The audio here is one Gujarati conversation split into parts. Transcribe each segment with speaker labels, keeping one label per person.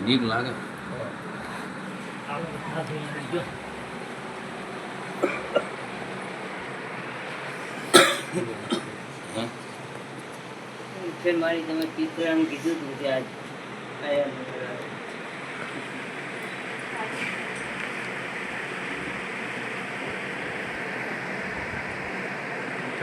Speaker 1: બીક લાગે હે?
Speaker 2: છે મારી તમે પિતરાનું કીધું હતું કે આજ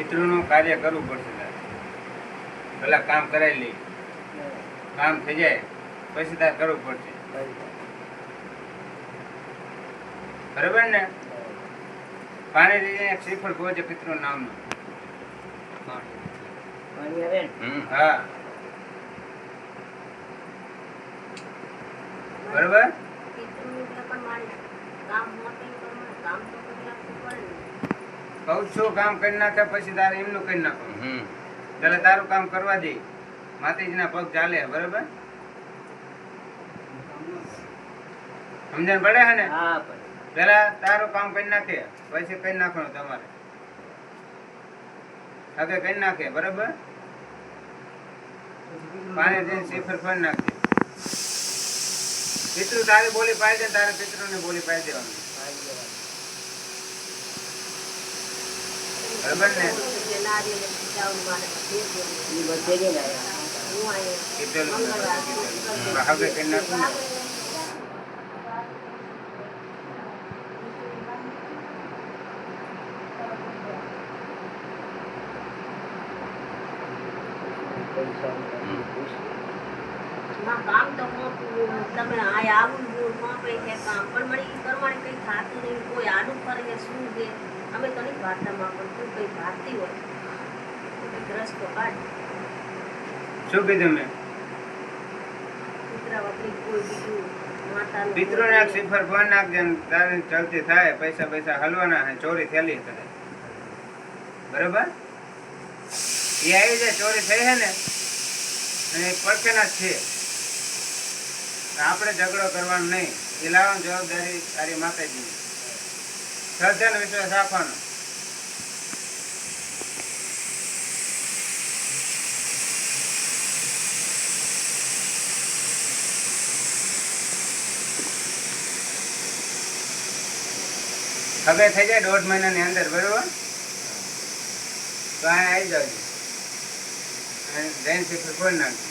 Speaker 3: પિતૃનું કાર્ય કરવું પડશે પેલા કામ કરાવી લઈ કામ થઈ જાય, પછી તાર કરવું પડશે. બરોબર ને? પાણી લઈને શ્રીફળ પહોંચે પિતૃ નામનું. હા. બરોબર? કઉ છું કામ કરી નાખે પછી તારે એમનું કરી નાખો એટલે તારું કામ કરવા દે. માતાજીના પગ ચાલે બરોબર? સમજણ પડે હે ને?
Speaker 2: હા
Speaker 3: પેલા તારું કામ કરી નાખે પછી કરી નાખવાનું તમારે. હવે કરી નાખે બરોબર? પાણી જઈને ફળ નાખજે પિતૃ તારી બોલી પાડી દે તારે પિતૃને બોલી પાડી દેવાની
Speaker 2: પાણી જવાનું.
Speaker 3: બરોબર ને. કીધેલું હવે કરી નાખું ને
Speaker 4: કામ તો તમે આ આવું કામ પણ મળી ઈ પ્રમાણે કઈ આનું ફરે કે શું કે અમે તને વાર્તામાં પણ તું કઈ ભાગતી હોય? તો કંઈક રસ્તો કાઢ
Speaker 3: શું કીધું મેં
Speaker 4: કૂતરા વગરી કોઈ બીજું માતાનું
Speaker 3: પિતૃને એક શ્રીફળ નાખજે ને ચલતી થાય પૈસા પૈસા હલવાના છે ચોરી થયેલી કરે બરોબર? એ આવી જાય ચોરી થઈ હે ને અને જ છે. આપણે ઝઘડો કરવાનો નહીં. એ લાવવાની જવાબદારી તારી માતાજીની. શ્રદ્ધાનો વિશ્વાસ રાખવાનો. હવે થઈ જાય દોઢ મહિનાની અંદર, બરોબર? તો અહીંયા આવી જાવજો અને જૈન શિખર ખોલી નાખજો.